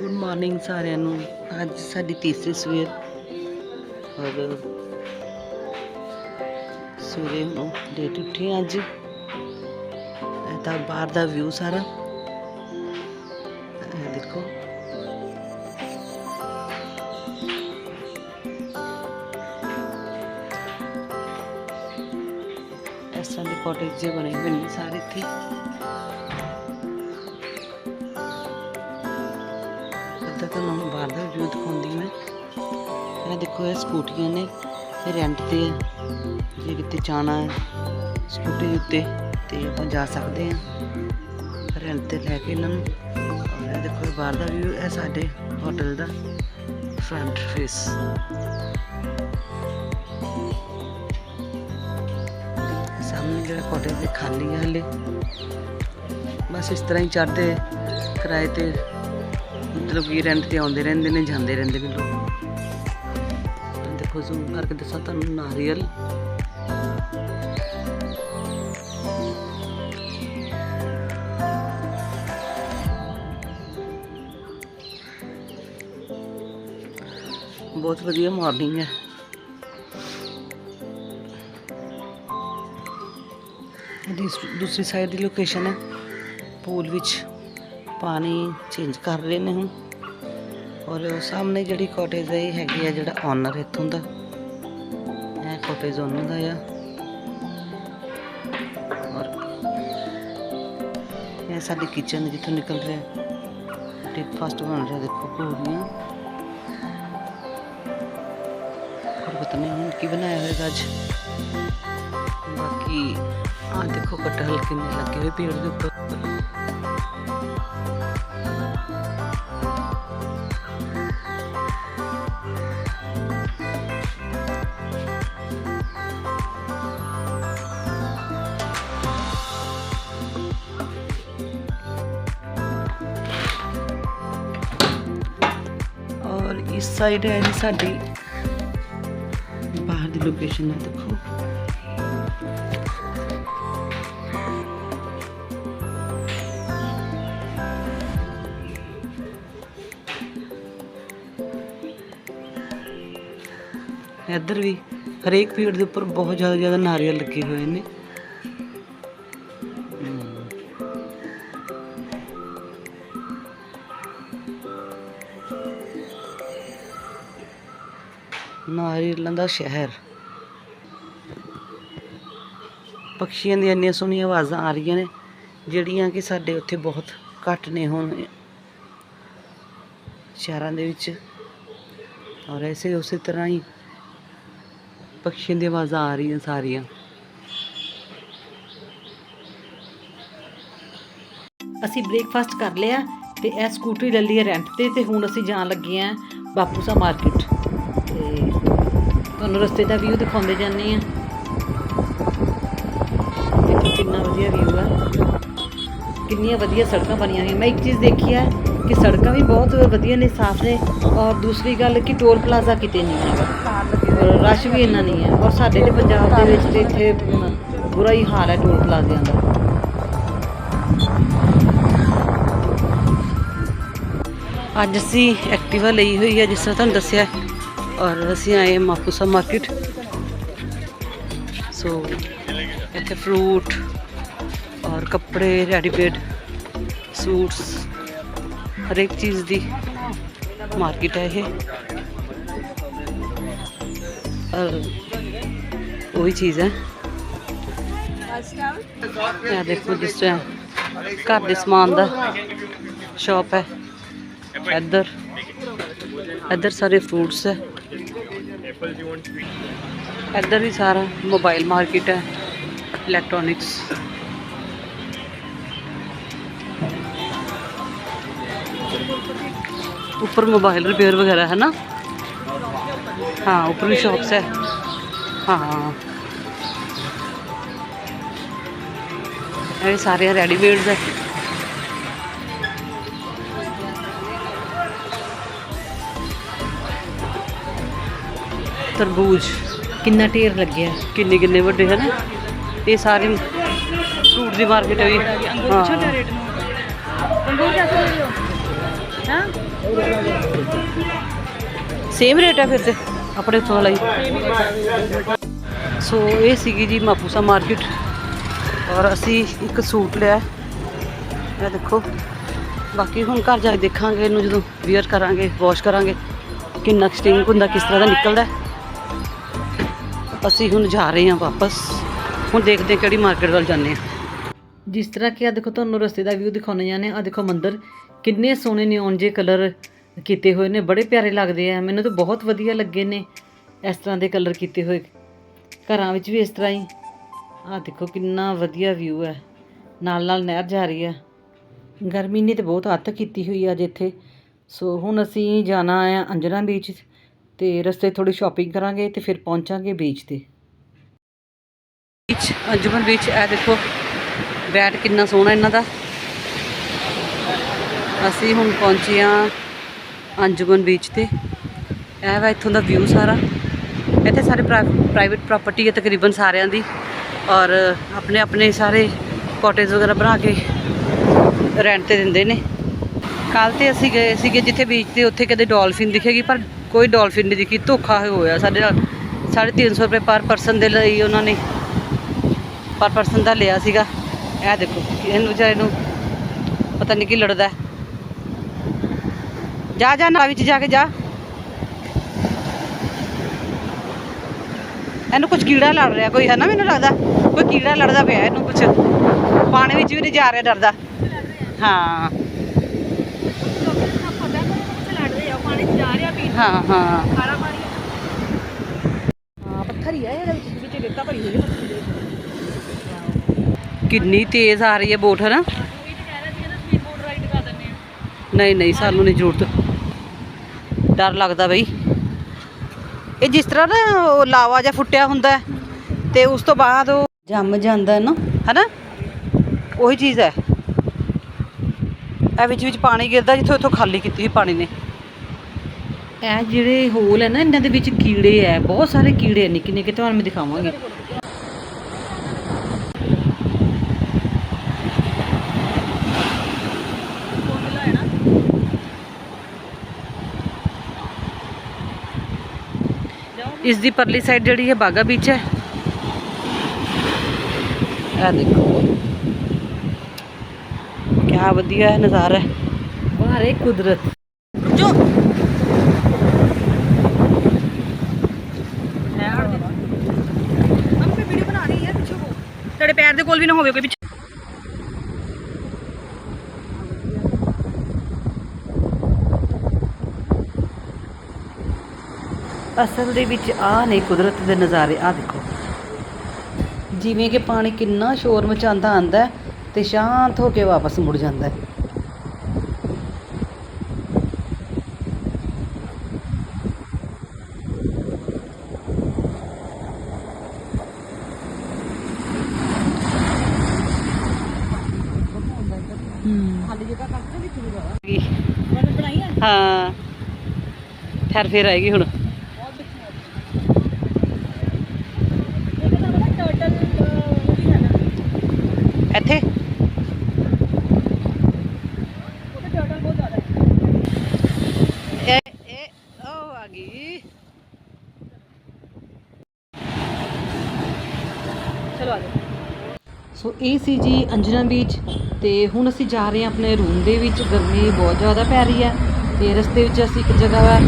Good morning ਸਾਰਿਆਂ ਨੂੰ। ਅੱਜ ਸਾਡੀ ਤੀਸਰੀ ਸਵੇਰ। ਔਰ ਸਵੇਰੇ ਨੂੰ ਲੇਟ ਉੱਠੇ ਅੱਜ। ਇਹ ਤਾਂ ਬਾਹਰ ਦਾ ਵਿਊ ਸਾਰਾ। ਦੇਖੋ। ਇਸ ਤਰ੍ਹਾਂ ਦੇ ਕਾਟੇਜ ਜੇ ਬਣੇ ਹੋਏ ਨੇ ਸਾਰੇ ਇੱਥੇ। ਇੱਦਾਂ ਤੁਹਾਨੂੰ ਬਾਹਰ ਦਾ ਵਿਊ ਦਿਖਾਉਂਦੀ ਮੈਂ ਇਹ ਦੇਖੋ, ਇਹ ਸਕੂਟੀਆਂ ਨੇ, ਇਹ ਰੈਂਟ ਤੇ ਜੇ ਕਿਤੇ ਜਾਣਾ ਹੈ, ਸਕੂਟੀ ਉੱਤੇ, ਤੇ ਆਪਾਂ ਜਾ ਸਕਦੇ ਹਾਂ। ਰੈਂਟ ਤੇ ਲੈ ਕੇ ਇਹਨਾਂ ਨੂੰ। ਔਰ ਇਹ ਦੇਖੋ ਬਾਹਰ ਦਾ ਵਿਊ ਹੈ ਸਾਡੇ ਹੋਟਲ ਦਾ ਫਰੰਟ ਫੇਸ ਸਾਹਮਣੇ ਜਿਹੜਾ ਕੋਟੇਜ ਦੇ ਖਾਲੀ ਹੈ ਹਲੇ। ਬਸ ਇਸ ਤਰ੍ਹਾਂ ਹੀ ਚੜ੍ਹਦੇ ਕਿਰਾਏ ਤੇ ਮਤਲਬ ਕਿ ਰੈਂਟ ਤੇ ਆਉਂਦੇ ਰਹਿੰਦੇ ਨੇ, ਜਾਂਦੇ ਰਹਿੰਦੇ ਨੇ ਲੋਕ। ਦੇਖੋ ਜ਼ੂਮ ਕਰਕੇ ਦੱਸਾਂ, ਤੁਹਾਨੂੰ ਨਾਰੀਅਲ ਬਹੁਤ ਵਧੀਆ ਮਾਰਨਿੰਗ ਹੈ। ਦੂਸਰੀ ਸਾਈਡ ਦੀ ਲੋਕੇਸ਼ਨ ਹੈ ਪੂਲ ਵਿੱਚ। ਪਾਣੀ ਚੇਂਜ ਕਰ ਰਹੇ ਨੇ ਹੁਣ ਔਰ ਉਹ ਸਾਹਮਣੇ ਜਿਹੜੀ ਕਾਟੇਜ ਹੈ ਇਹ ਹੈਗੀ ਆ ਜਿਹੜਾ ਓਨਰ ਇੱਥੋਂ ਦਾ ਇਹ ਕਾਟੇਜ ਓਨਰ ਦਾ ਆ ਔਰ ਇਹ ਸਾਡੀ ਕਿਚਨ ਜਿੱਥੋਂ ਨਿਕਲ ਰਿਹਾ ਬ੍ਰੇਕਫਾਸਟ ਬਣ ਰਿਹਾ ਦੇਖੋ ਪੂਰੀਆਂ ਔਰ ਪਤਾ ਨਹੀਂ ਹੁਣ ਕੀ ਬਣਾਇਆ ਹੋਵੇਗਾ ਅੱਜ ਬਾਕੀ ਆ ਦੇਖੋ ਕਟਹਲ ਕਿੰਨੇ ਲੱਗੇ ਹੋਏ ਪੇੜ ਦੇ ਉੱਪਰ ਔਰ ਇਸ ਸਾਈਡ ਹੈ ਜੀ ਸਾਡੀ ਬਾਹਰ ਦੀ ਲੋਕੇਸ਼ਨ ਹੈ ਦੇਖੋ। ਇੱਧਰ ਵੀ ਹਰੇਕ ਪੇੜ ਦੇ ਉੱਪਰ ਬਹੁਤ ਜ਼ਿਆਦਾ ਜ਼ਿਆਦਾ ਨਾਰੀਅਲ ਲੱਗੇ ਹੋਏ ਨੇ। ਨਾਰੀਅਲਾਂ ਦਾ ਸ਼ਹਿਰ। ਪਕਸ਼ੀਆਂ ਦੀਆਂ ਇੰਨੀਆਂ ਸੋਹਣੀਆਂ ਆਵਾਜ਼ਾਂ ਆ ਰਹੀਆਂ ਨੇ, ਜਿਹੜੀਆਂ ਕਿ ਸਾਡੇ ਉੱਥੇ ਬਹੁਤ ਘੱਟ ਨੇ ਹੁਣ। ਸ਼ਹਿਰਾਂ ਦੇ ਵਿੱਚ। ਔਰ ਐਸੇ ਉਸੇ ਤਰ੍ਹਾਂ ਹੀ ਪਕਸ਼ੀਆਂ ਦੀਆਂ ਆਵਾਜ਼ਾਂ ਆ ਰਹੀਆਂ ਸਾਰੀਆਂ। ਅਸੀਂ ਬ੍ਰੇਕਫਾਸਟ ਕਰ ਲਿਆ ਤੇ ਇਹ ਸਕੂਟਰੀ ਲੈ ਲਈ ਹੈ ਰੈਂਟ ਤੇ ਤੇ ਹੁਣ ਅਸੀਂ ਜਾਣ ਲੱਗੇ ਆਂ ਬਾਪੂਸਾ ਮਾਰਕੀਟ ਤੇ। ਤੁਹਾਨੂੰ ਰਸਤੇ ਦਾ ਵਿਊ ਦਿਖਾਉਂਦੇ ਜਾਂਦੇ ਆਂ ਦੇਖੋ ਕਿੰਨਾ ਵਧੀਆ ਵਿਊ ਆ। ਕਿੰਨੀਆਂ ਵਧੀਆ ਸੜਕਾਂ ਬਣੀਆਂ ਹੋਈਆਂ। ਮੈਂ ਇੱਕ ਚੀਜ਼ ਦੇਖੀ ਹੈ ਕਿ ਸੜਕਾਂ ਵੀ ਬਹੁਤ ਵਧੀਆ ਨੇ, ਸਾਫ਼ ਨੇ। ਔਰ ਦੂਸਰੀ ਗੱਲ ਕਿ ਟੋਲ ਪਲਾਜ਼ਾ ਕਿਤੇ ਨਹੀਂ ਹੈਗਾ। ਰਸ਼ ਵੀ ਇੰਨਾ ਨਹੀਂ ਹੈ। ਔਰ ਸਾਡੇ ਤੇ ਪੰਜਾਬ ਦੇ ਵਿੱਚ ਤੇ ਇੱਥੇ ਬੁਰਾ ਹੀ ਹਾਲ ਹੈ ਟੋਲ ਪਲਾਜ਼ਿਆਂ ਦਾ। ਅੱਜ ਅਸੀਂ ਐਕਟਿਵਾ ਲਈ ਹੋਈ ਹੈ, ਜਿਸ ਤਰ੍ਹਾਂ ਤੁਹਾਨੂੰ ਦੱਸਿਆ ਔਰ ਅਸੀਂ ਆਏ ਮਾਪੂਸਾ ਮਾਰਕੀਟ। ਸੋ ਇੱਥੇ ਫਰੂਟ ਔਰ ਕੱਪੜੇ ਰੈਡੀਮੇਡ ਸੂਟਸ ਹਰ ਇੱਕ ਚੀਜ਼ ਦੀ ਮਾਰਕੀਟ ਹੈ ਇਹ। ਔਰ ਉਹੀ ਚੀਜ਼ ਹੈ ਇਹ ਦੇਖੋ ਜਿਸ ਤਰ੍ਹਾਂ ਘਰ ਦੇ ਸਮਾਨ ਦਾ ਸ਼ਾਪ ਹੈ ਇੱਧਰ ਇੱਧਰ ਸਾਰੇ ਫਰੂਟਸ ਹੈ ਇੱਧਰ ਵੀ ਸਾਰਾ ਮੋਬਾਈਲ ਮਾਰਕੀਟ ਹੈ ਇਲੈਕਟ੍ਰੋਨਿਕਸ ऊपर मोबाइल रिपेयर वगैरह है ना हाँ ऊपरी शॉप्स है। हाँ। सारे रेडीमेड है। तरबूज। किन्ना ढेर लगे किन्ने किन्ने वे है ना? ये सारे फ्रूट की मार्केट है सेम हाँ। रेट है। फिर तो ਆਪਣੇ ਉੱਥੋਂ ਲਈ। ਸੋ ਇਹ ਸੀਗੀ ਜੀ ਮਾਪੂਸਾ ਮਾਰਕੀਟ। ਔਰ ਅਸੀਂ ਇੱਕ ਸੂਟ ਲਿਆ। ਇਹ ਦੇਖੋ। ਬਾਕੀ ਹੁਣ ਘਰ ਜਾ ਕੇ ਦੇਖਾਂਗੇ, ਇਹਨੂੰ ਜਦੋਂ ਵੀਅਰ ਕਰਾਂਗੇ ਵਾਸ਼ ਕਰਾਂਗੇ, ਕਿੰਨਾ ਸਟਿੰਗ ਹੁੰਦਾ, ਕਿਸ ਤਰ੍ਹਾਂ ਦਾ ਨਿਕਲਦਾ। ਅਸੀਂ ਹੁਣ ਜਾ ਰਹੇ ਹਾਂ ਵਾਪਸ। ਹੁਣ ਦੇਖਦੇ ਹਾਂ ਕਿਹੜੀ ਮਾਰਕੀਟ ਵੱਲ ਜਾਂਦੇ ਹਾਂ। ਜਿਸ ਤਰ੍ਹਾਂ ਕਿ ਆ ਦੇਖੋ, ਤੁਹਾਨੂੰ ਰਸਤੇ ਦਾ ਵਿਊ ਦਿਖਾਉਣੇ ਜਾਂਦੇ ਆ ਦੇਖੋ ਮੰਦਰ। ਕਿੰਨੇ ਸੋਹਣੇ ਨਿਓਨ ਜੇ ਕਲਰ ਕੀਤੇ ਹੋਏ ਨੇ, ਬੜੇ ਪਿਆਰੇ ਲੱਗਦੇ ਆ। ਮੈਨੂੰ ਤਾਂ ਬਹੁਤ ਵਧੀਆ ਲੱਗੇ ਨੇ ਇਸ ਤਰ੍ਹਾਂ ਦੇ ਕਲਰ ਕੀਤੇ ਹੋਏ। ਘਰਾਂ ਵਿੱਚ ਵੀ ਇਸ ਤਰ੍ਹਾਂ ਹੀ। ਆਹ ਦੇਖੋ ਕਿੰਨਾ ਵਧੀਆ ਵਿਊ ਹੈ। ਨਾਲ ਨਾਲ ਨਹਿਰ ਜਾ ਰਹੀ ਹੈ। ਗਰਮੀ ਨੇ ਤੇ ਬਹੁਤ ਹੱਥ ਕੀਤੀ ਹੋਈ ਆ ਅੱਜ ਇੱਥੇ। ਸੋ ਹੁਣ ਅਸੀਂ ਜਾਣਾ ਆ ਅੰਜਨਾ ਬੀਚ ਤੇ ਰਸਤੇ ਥੋੜੀ ਸ਼ਾਪਿੰਗ ਕਰਾਂਗੇ ਤੇ ਫਿਰ ਪਹੁੰਚਾਂਗੇ ਬੀਚ ਤੇ। ਬੀਚ ਅੰਜਮਨ ਬੀਚ ਇਹ ਦੇਖੋ ਬੈਟ ਕਿੰਨਾ ਸੋਹਣਾ ਇਹਨਾਂ ਦਾ। ਅਸੀਂ ਹੁਣ ਪਹੁੰਚੇ ਹਾਂ ਅੰਜੁਮਨ ਬੀਚ ਤੇ। ਇਹ ਵਾ ਇੱਥੋਂ ਦਾ ਵਿਊ ਸਾਰਾ। ਇੱਥੇ ਸਾਰੇ ਪ੍ਰਾਈਵੇਟ ਪ੍ਰਾਪਰਟੀ ਹੈ ਤਕਰੀਬਨ ਸਾਰਿਆਂ ਦੀ। ਔਰ ਆਪਣੇ ਆਪਣੇ ਸਾਰੇ ਕਾਟੇਜ ਵਗੈਰਾ ਬਣਾ ਕੇ ਰੈਂਟ ਤੇ ਦਿੰਦੇ ਨੇ। ਕੱਲ ਤੇ ਅਸੀਂ ਗਏ ਸੀਗੇ ਜਿੱਥੇ ਬੀਚ ਤੇ, ਉੱਥੇ ਕਦੇ ਡਾਲਫਿਨ ਦਿਖੇਗੀ, ਪਰ ਕੋਈ ਡਾਲਫਿਨ ਨਹੀਂ ਦਿਖੀ। ਧੋਖਾ ਹੋਇਆ ਸਾਡੇ ਨਾਲ। 350 ਰੁਪਏ ਪਰ ਪਰਸਨ ਦੇ ਲਈ ਉਹਨਾਂ ਨੇ। ਪਰ ਪਰਸਨ ਦਾ ਲਿਆ ਸੀਗਾ। ਇਹ ਦੇਖੋ, ਇਹਨੂੰ ਵਿਚਾਰੇ ਨੂੰ ਪਤਾ ਨਹੀਂ ਕੀ ਲੜਦਾ। ਜਾ ਜਾ ਨਾ ਵਿੱਚ ਜਾ ਕੇ ਜਾ। ਇਹਨੂੰ ਕੁਝ ਕੀੜਾ ਲੜ ਰਿਹਾ ਕੋਈ ਹੈ ਨਾ ਮੈਨੂੰ ਲੱਗਦਾ? ਕੋਈ ਕੀੜਾ ਲੜਦਾ ਪਿਆ ਇਹਨੂੰ ਕੁਝ ਪਾਣੀ ਵਿੱਚ ਵੀ ਨਹੀਂ ਜਾ ਰਿਹਾ ਡਰਦਾ। ਹਾਂ। ਹਾਂ ਹਾਂ। ਪੱਥਰ ਹੀ ਆ ਇਹਦੇ ਵਿੱਚ ਵਿੱਚ ਰੇਤਾ ਭਰੀ ਹੋਈ ਹੈ ਕਿੰਨੀ ਤੇਜ਼ ਆ ਰਹੀ ਹੈ ਬੋਟ ਹੈ ਨਾ ਨਹੀਂ ਨਹੀਂ ਸਾਨੂੰ ਨਹੀਂ ਜ਼ਰੂਰਤ। ਡਰ ਲੱਗਦਾ ਬਈ। ਇਹ ਜਿਸ ਤਰ੍ਹਾਂ ਨਾ ਉਹ ਲਾਵਾ ਜਾਂ ਫੁੱਟਿਆ ਹੁੰਦਾ ਹੈ, ਤੇ ਉਸ ਤੋਂ ਬਾਅਦ ਉਹ ਜੰਮ ਜਾਂਦਾ ਹੈ ਨਾ ਹੈਨਾ? ਉਹੀ ਚੀਜ਼ ਹੈ। ਇਹ ਵਿੱਚ ਵਿੱਚ ਪਾਣੀ ਗਿਰਦਾ ਜਿੱਥੋਂ ਇੱਥੋਂ ਖਾਲੀ ਕੀਤੀ ਸੀ ਪਾਣੀ ਨੇ। ਇਹ ਜਿਹੜੇ ਹੋਲ ਹੈ ਨਾ ਇਹਨਾਂ ਦੇ ਵਿੱਚ ਕੀੜੇ ਹੈ ਬਹੁਤ ਸਾਰੇ ਕੀੜੇ ਆ ਨਿੱਕੇ ਨਿੱਕੇ ਤੁਹਾਨੂੰ ਮੈਂ ਦਿਖਾਵਾਂਗੀ। ਇਸ ਦੀ ਪਰਲੀ ਸਾਈਡ ਜਿਹੜੀ ਹੈ ਬਾਗਾ ਬੀਚ ਹੈ। ਇਹ ਦੇਖੋ। ਕਿਆ ਵਧੀਆ ਨਜ਼ਾਰਾ ਹੈ। ਬਾਹਰੇ ਕੁਦਰਤ। ਜੋ ਤੇਰੇ ਪੈਰ ਦੇ ਕੋਲ ਵੀ ਨਾ ਹੋਵੇ ਕੋਈ ਅਸਲ ਦੇ ਵਿੱਚ ਆ ਨੇ ਕੁਦਰਤ ਦੇ ਨਜ਼ਾਰੇ ਆ ਦੇਖੋ। ਜਿਵੇਂ ਕਿ ਪਾਣੀ ਕਿੰਨਾ ਸ਼ੋਰ ਮਚਾਉਂਦਾ ਆਂਦਾ ਤੇ ਸ਼ਾਂਤ ਹੋ ਕੇ ਵਾਪਸ ਮੁੜ ਜਾਂਦਾ ਹੈ। ਹਾਂ। ਫਿਰ ਫਿਰ ਆਏਗੀ ਹੁਣ ਇੱਥੇ ਇਹ ਇਹ ਉਹ ਆ ਗਈ ਚਲੋ ਆ ਜਾਓ ਸੋ ਇਹ ਸੀ ਜੀ ਅੰਜਨਾ ਬੀਚ ਤੇ ਹੁਣ ਅਸੀਂ ਜਾ ਰਹੇ ਹਾਂ ਆਪਣੇ ਰੂਮ ਦੇ ਵਿੱਚ। ਗਰਮੀ ਬਹੁਤ ਜ਼ਿਆਦਾ ਪੈ ਰਹੀ ਹੈ ਤੇ ਰਸਤੇ ਵਿੱਚ ਅਸੀਂ ਇੱਕ ਜਗ੍ਹਾ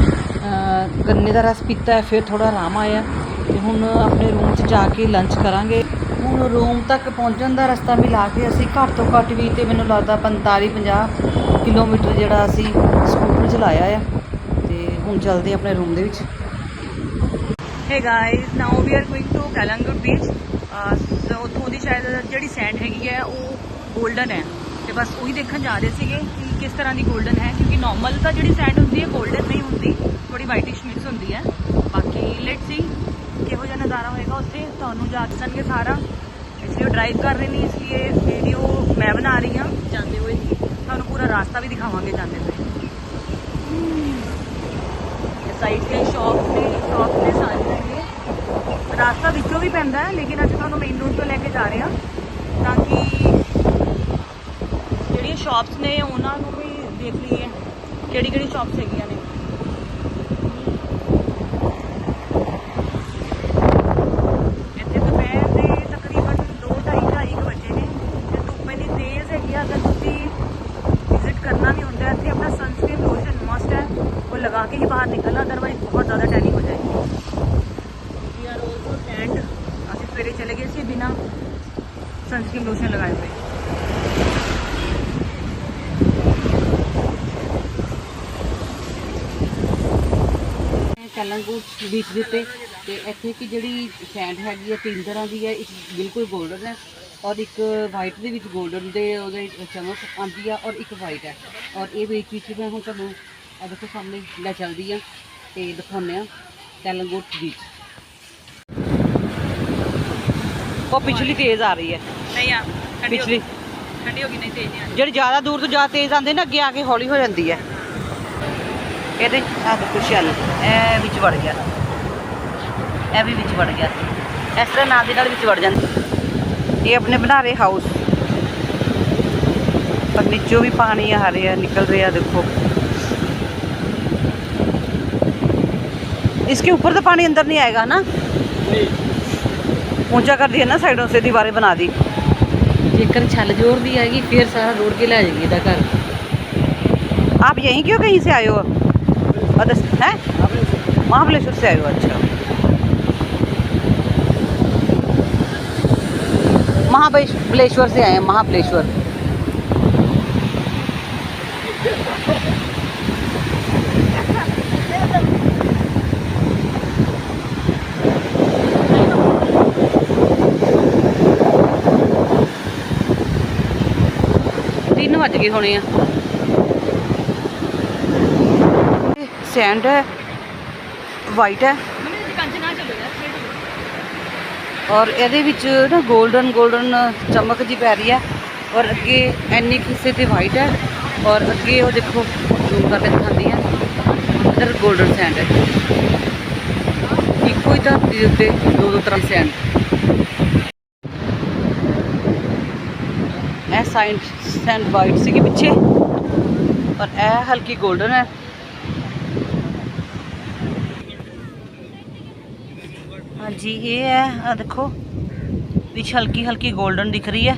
ਗੰਨੇ ਦਾ ਰਸ ਪੀਤਾ ਫਿਰ ਥੋੜਾ ਆਰਾਮ ਆਇਆ ਤੇ ਹੁਣ ਆਪਣੇ ਰੂਮ 'ਚ ਜਾ ਕੇ ਲੰਚ ਕਰਾਂਗੇ। ਹੁਣ ਰੂਮ ਤੱਕ ਪਹੁੰਚਣ ਦਾ ਰਸਤਾ ਮਿਲਾ ਕੇ ਅਸੀਂ ਘੱਟ ਤੋਂ ਘੱਟ ਵੀ ਤੇ ਮੈਨੂੰ ਲੱਗਦਾ 45 50 ਕਿਲੋਮੀਟਰ ਜਿਹੜਾ ਅਸੀਂ ਸਕੂਟਰ ਚਲਾਇਆ ਆ ਤੇ ਹੁਣ ਚੱਲਦੇ ਆਪਣੇ ਰੂਮ ਦੇ ਵਿੱਚ। Hey guys, now we are going to Kalangut beach. Uh, शायद जी सैंड हैगी है वह गोल्डन है तो बस उ देख जा रहे थे कि किस तरह की गोल्डन है, क्योंकि नॉर्मल तो जी सैंड होंगी गोल्डन नहीं होंगी थोड़ी वाइटिश मिक्स होंगी है। बाकी लेट सी किहोजा नज़ारा होएगा उतु जा सन के सारा। इसलिए ड्राइव कर रहे हैं, इसलिए वीडियो मैं बना रही हूँ। जाते हुए ही। थानू पूरा रास्ता भी दिखावे जाते हुए। हम्म। साइड के शॉप ने शॉप ने सारे ਰਾਸਤਾ ਵਿੱਚੋਂ ਵੀ ਪੈਂਦਾ ਹੈ, ਲੇਕਿਨ ਅੱਜ ਤੁਹਾਨੂੰ ਮੇਨ ਰੋਡ ਤੋਂ ਲੈ ਕੇ ਜਾ ਰਹੇ ਹਾਂ, ਤਾਂ ਕਿ ਜਿਹੜੀਆਂ ਸ਼ਾਪਸ ਨੇ ਉਹਨਾਂ ਨੂੰ ਵੀ ਦੇਖ ਲਈਏ, ਕਿਹੜੀ ਕਿਹੜੀ ਸ਼ਾਪਸ ਹੈਗੀਆਂ ਨੇ। ਇੱਥੇ ਦੁਪਹਿਰ ਦੇ ਤਕਰੀਬਨ 2:30 ਵਜੇ ਨੇ, ਤੇ ਧੁੱਪ ਇੰਨੀ ਤੇਜ਼ ਹੈਗੀ ਆ, ਅਗਰ ਤੁਸੀਂ ਵਿਜ਼ਿਟ ਕਰਨਾ ਵੀ ਹੁੰਦਾ ਇੱਥੇ ਆਪਣਾ ਸਨਸਕ੍ਰੀਨ ਲੋਸ਼ਨ ਮਸਟ ਹੈ, ਉਹ ਲਗਾ ਕੇ ਹੀ ਬਾਹਰ ਨਿਕਲ ਅਦਰਵਾਈਜ਼ ਬਹੁਤ ਜ਼ਿਆਦਾ ਟੈਨਿੰਗ ਹੋ ਜਾਏਗੀ ਵੀ ਆਰ ਆਲਸੋ ਟੈਂਡ ਅਸੀਂ ਸਵੇਰੇ ਚਲੇ ਗਏ ਸੀ ਬਿਨਾ ਸਨਸਕ੍ਰੀਨ ਲੋਸ਼ਨ ਲਗਾਏ ਹੋਏ ਕੈਲੰਗੂਟ ਬੀਚ ਦਿੱਤੇ ਉੱਤੇ ਤੇ ਇੱਥੇ ਕਿ ਜਿਹੜੀ ਸੈਂਡ ਹੈਗੀ ਹੈ ਤਿੰਨ ਤਰ੍ਹਾਂ ਦੀ ਹੈ ਇੱਕ ਬਿਲਕੁਲ 골ਡਨ ਹੈ ਔਰ ਇੱਕ ਵਾਈਟ ਦੇ ਵਿੱਚ 골ਡਨ ਦੇ ਉਹਦੇ ਚਮਕ ਆਉਂਦੀ ਆ ਔਰ ਇੱਕ ਵਾਈਟ ਹੈ ਔਰ ਇਹ ਵਿੱਚ ਵਿੱਚ ਮੈਂ ਹੁਣ ਤੁਹਾਨੂੰ ਆ ਦੇਖੋ ਸਾਹਮਣੇ ਲੈ ਚੱਲਦੀ ਆ ਤੇ ਦਿਖਾਉਂਦੇ ਆ। ਕੈਲੰਗੂਟ ਬੀਚ ਉਹ ਪਿਛਲੀ ਤੇਜ਼ ਆ ਰਹੀ ਹੈ ਨਹੀਂ ਆ ਠੰਡੀ ਹੋ ਪਿਛਲੀ ਗਈ ਠੰਡੀ ਹੋ ਗਈ ਨਹੀਂ ਤੇਜ਼ ਨਹੀਂ ਆ ਜਿਹੜੀ ਜ਼ਿਆਦਾ ਦੂਰ ਤੋਂ ਜ਼ਿਆਦਾ ਤੇਜ਼ ਆਉਂਦੇ ਨਾ ਅੱਗੇ ਆ ਕੇ ਹੌਲੀ ਹੋ ਜਾਂਦੀ ਹੈ ਇਹਦੇ ਆ ਦੇਖੋ ਸ਼ੈਲ ਇਹ ਵਿੱਚ ਵੜ ਗਿਆ ਇਹ ਵੀ ਵਿੱਚ ਵੜ ਗਿਆ ਇਸ ਤਰ੍ਹਾਂ ਨਾਲ ਦੀ ਨਾਲ ਵਿੱਚ ਵੜ ਜਾਂਦੀ ਇਹ ਆਪਣੇ ਬਣਾ ਰਹੇ ਹਾਊਸ ਪਰ ਨੀਚੋਂ ਵੀ ਪਾਣੀ ਆ ਰਿਹਾ ਨਿਕਲ ਰਿਹਾ देखो इसके ऊपर तो पानी अंदर नहीं आएगा ना ऊँचा कर दिया ना साइडों से दीवारें बना दी जेकर छल ज़ोर दी आएगी फिर सारा रोड के ला जाएगी घर आप यहीं क्यों कहीं से आए हो है महाबलेश्वर से आए हो अच्छा महाबलेश्वर से आए हैं महाबलेश्वर ਤਿੰਨ ਵਜ ਗਏ ਹੋਣੇ ਆ। ਸੈਂਡ ਹੈ ਵਾਈਟ ਹੈ। ਔਰ ਇਹਦੇ ਵਿੱਚ ਨਾ 골ਡਨ 골ਡਨ ਚਮਕ ਜੀ ਪੈ ਰਹੀ ਹੈ। ਔਰ ਅੱਗੇ ਐਨੇ ਹਿੱਸੇ ਤੇ ਵਾਈਟ ਹੈ। ਔਰ ਅੱਗੇ ਉਹ ਦੇਖੋ ਜ਼ੂਮ ਕਰਕੇ ਦਿਖਾਉਂਦੀ ਹੈ। ਇਧਰ 골ਡਨ ਸੈਂਡ ਹੈ। ਇੱਕੋ ਹੀ ਧਰਤੀ ਦੇ ਉੱਤੇ ਦੋ ਦੋ ਤਰ੍ਹਾਂ ਸੈਂਡ ਇਹ ਸਾਇੰਸ ਸੈਂਡ ਵਾਈਟ ਸੀਗੀ ਪਿੱਛੇ ਔਰ ਇਹ ਹਲਕੀ 골ਡਨ ਹੈ ਹਾਂਜੀ ਇਹ ਹੈ ਆ ਦੇਖੋ ਵਿੱਚ ਹਲਕੀ ਹਲਕੀ 골ਡਨ ਦਿਖ ਰਹੀ ਹੈ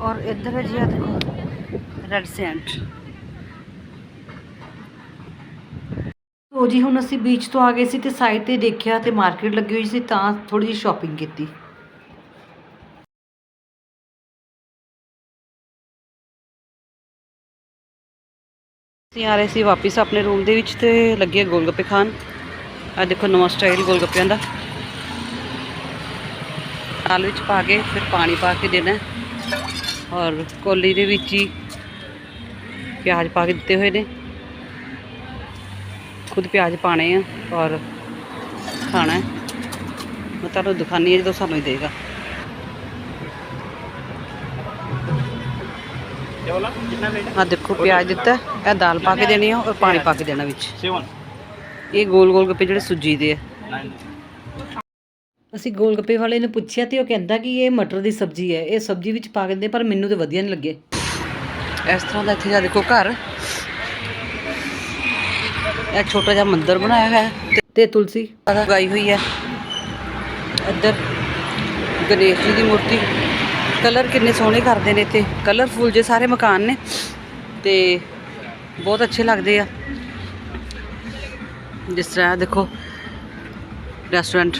ਔਰ ਇੱਧਰ ਹੈ ਜੀ ਆ ਦੇਖੋ ਜੀ, ਹੁਣ ਅਸੀਂ ਬੀਚ ਤੋਂ ਆ ਗਏ ਸੀ ਤੇ ਸਾਈਡ ਤੇ ਦੇਖਿਆ ਤੇ ਮਾਰਕੀਟ ਲੱਗੀ ਹੋਈ ਸੀ, ਤਾਂ ਥੋੜੀ ਜਿਹੀ ਸ਼ਾਪਿੰਗ ਕੀਤੀ। ਅਸੀਂ ਆ ਰਹੇ ਸੀ ਵਾਪਿਸ ਆਪਣੇ ਰੂਮ ਦੇ ਵਿੱਚ ਤੇ ਲੱਗੇ ਗੋਲਗੱਪੇ ਖਾਣ। ਆ ਦੇਖੋ ਨਵਾਂ ਸਟਾਈਲ ਗੋਲਗੱਪਿਆਂ ਦਾ। ਆਲ ਵਿੱਚ ਪਾ ਕੇ ਫਿਰ ਪਾਣੀ ਪਾ ਕੇ ਦੇਣਾ ਔਰ ਕੋਲੀ ਦੇ ਵਿੱਚ ਹੀ ਪਿਆਜ਼ ਪਾ ਕੇ ਦਿੱਤੇ ਹੋਏ ਨੇ। ਖੁਦ ਪਿਆਜ਼ ਪਾਣੇ ਆ ਔਰ ਖਾਣਾ ਮੈਂ ਤੁਹਾਨੂੰ ਦਿਖਾਨੀ ਹੈ ਜਦੋਂ ਸਾਨੂੰ ਹੀ ਦੇਗਾ। ਆ ਦੇਖੋ ਪਿਆਜ਼ ਦਿੱਤਾ। ਇਹ ਦਾਲ ਪਾ ਕੇ ਦੇਣੀ ਹੈ ਔਰ ਪਾਣੀ ਪਾ ਕੇ ਦੇਣਾ ਵਿੱਚ। ਇਹ ਗੋਲ ਗੋਲ ਗੱਪੇ ਜਿਹੜੇ ਸੂਜੀ ਦੇ ਆ। ਅਸੀਂ ਗੋਲ ਗੱਪੇ ਵਾਲੇ ਨੂੰ ਪੁੱਛਿਆ ਤੇ ਉਹ ਕਹਿੰਦਾ ਕਿ ਇਹ ਮਟਰ ਦੀ ਸਬਜ਼ੀ ਹੈ। ਇਹ ਸਬਜ਼ੀ ਵਿੱਚ ਪਾ ਦਿੰਦੇ ਪਰ ਮੈਨੂੰ ਤੇ ਵਧੀਆ ਨਹੀਂ ਲੱਗੇ। ਇਸ ਤਰ੍ਹਾਂ ਦਾ ਇੱਥੇ ਜਾ ਦੇਖੋ ਘਰ। ਇਹ ਛੋਟਾ ਜਿਹਾ ਮੰਦਿਰ ਬਣਾਇਆ ਹੋਇਆ ਹੈ ਤੇ ਤੁਲਸੀ? ਤੇ ਲਗਾਈ ਹੋਈ ਹੈ। ਇੱਧਰ ਗਣੇਸ਼ ਜੀ ਦੀ ਮੂਰਤੀ। ਕਲਰ ਕਿੰਨੇ ਸੋਹਣੇ ਕਰਦੇ ਨੇ ਇੱਥੇ। ਕਲਰਫੁਲ ਜੇ ਸਾਰੇ ਮਕਾਨ ਨੇ ਤੇ ਬਹੁਤ ਅੱਛੇ ਲੱਗਦੇ ਆ। ਜਿਸ ਤਰ੍ਹਾਂ ਦੇਖੋ ਰੈਸਟੋਰੈਂਟ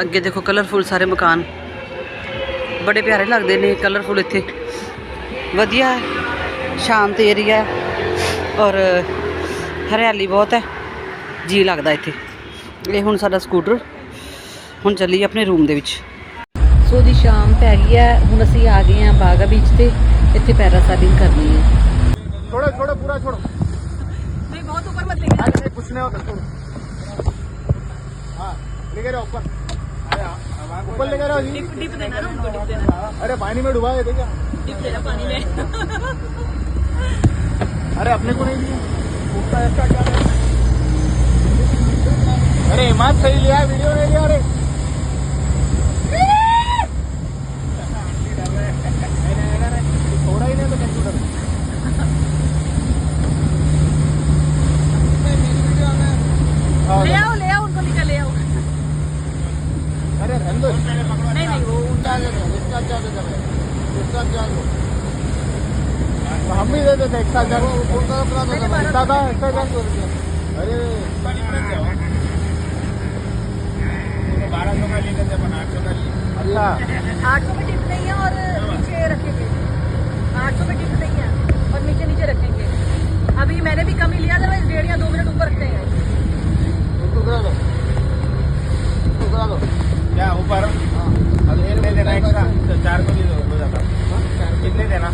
ਅੱਗੇ ਦੇਖੋ ਕਲਰਫੁਲ ਸਾਰੇ ਮਕਾਨ। ਬੜੇ ਪਿਆਰੇ ਲੱਗਦੇ ਨੇ ਕਲਰਫੁਲ ਇੱਥੇ। ਵਧੀਆ ਸ਼ਾਂਤ ਏਰੀਆ ਔਰ ਹਰਿਆਲੀ ਬਹੁਤ ਹੈ ਜੀ ਲੱਗਦਾ ਇੱਥੇ ਇਹ ਹੁਣ ਸਾਡਾ ਸਕੂਟਰ ਹੁਣ ਚੱਲੀ ਆਪਣੇ ਰੂਮ ਦੇ ਵਿੱਚ ਸੋ ਜੀ ਸ਼ਾਮ ਪੈ ਗਈ ਹੈ ਹੁਣ ਅਸੀਂ ਆ ਗਏ ਹਾਂ ਬਾਗਾ ਬੀਚ ਤੇ ਇੱਥੇ ਪੈਰਾਸਾਈਲਿੰਗ ਕਰਨੀ ਹੈ छोड़ो छोड़ो पूरा छोड़ो नहीं बहुत ऊपर मत लेके अरे नहीं, कुछ नहीं होता छोड़ो हाँ लेके जाओ ऊपर अरे हाँ, ऊपर लेके जाओ जी डिप डिप देना ना उनको डिप देना अरे पानी में डुबा देते क्या डिप देना पानी में अरे अपने को नहीं दिया અરે એમાં જ થઈ લ્યા વિડીયો ને લ્યા અરે अरे नहीं नहीं वो उनका उनका चार्ज है उसका चार्ज हम भी दे देते एक्स्ट्रा चार्ज कौन था। था एक्स्ट्रा चार्ज अरे बारह सौ का लेकर थे अपन आठ सौ का अच्छा। आठ सौ में टिप नहीं है और नीचे रखेंगे। आठ सौ में टिप नहीं है और नीचे नीचे रखेंगे। अभी मैंने भी कम ही लिया था डेढ़ या दो मिनट ऊपर रखते हैं। उसको दो उसको दो क्या ऊपर? अभी ले देना एक्स्ट्रा तो चार को दो हो जाता। कितने देना?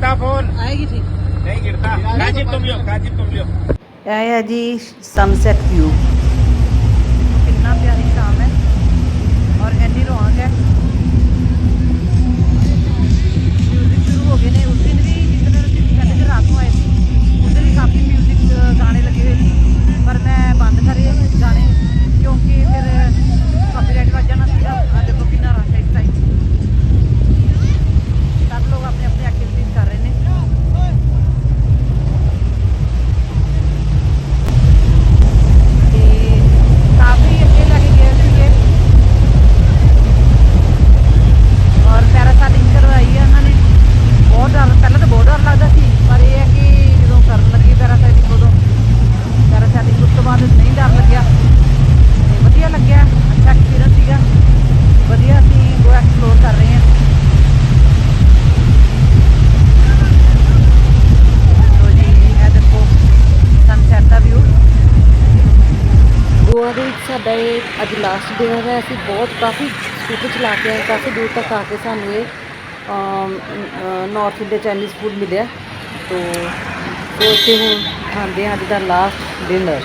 गिरता फ़ोन। आएगी थी नहीं गिरता। काजिब तुम लियो काजिब तुम लियो। आया जी सनसेट व्यू कितना प्यारी शाम है। और एंडी रोहांग है। म्यूज़िक शुरू हो गए ने उस दिन भी जितने पहले दिन रात को आए थे। उस दिन भी काफ़ी म्यूज़िक गाने लगे हुए थे। पर मैं बंद करे गाने क्योंकि फिर ਗੋਆ ਦੇ ਵਿੱਚ ਸਾਡਾ ਇਹ ਅੱਜ ਲਾਸਟ ਡਿਨਰ ਹੈ। ਅਸੀਂ ਬਹੁਤ ਕਾਫੀ ਸਕੂਟਰ ਚਲਾ ਕੇ ਆਏ, ਕਾਫੀ ਦੂਰ ਤੱਕ ਆ ਕੇ ਸਾਨੂੰ ਇਹ ਨਾਰਥ ਇੰਡੀਆ ਚਾਈਨੀਜ਼ ਫੂਡ ਮਿਲਿਆ। ਤੋ, ਸੋ ਇੱਥੇ ਹੁਣ ਖਾਂਦੇ ਹਾਂ ਅੱਜ ਦਾ ਲਾਸਟ ਡਿਨਰ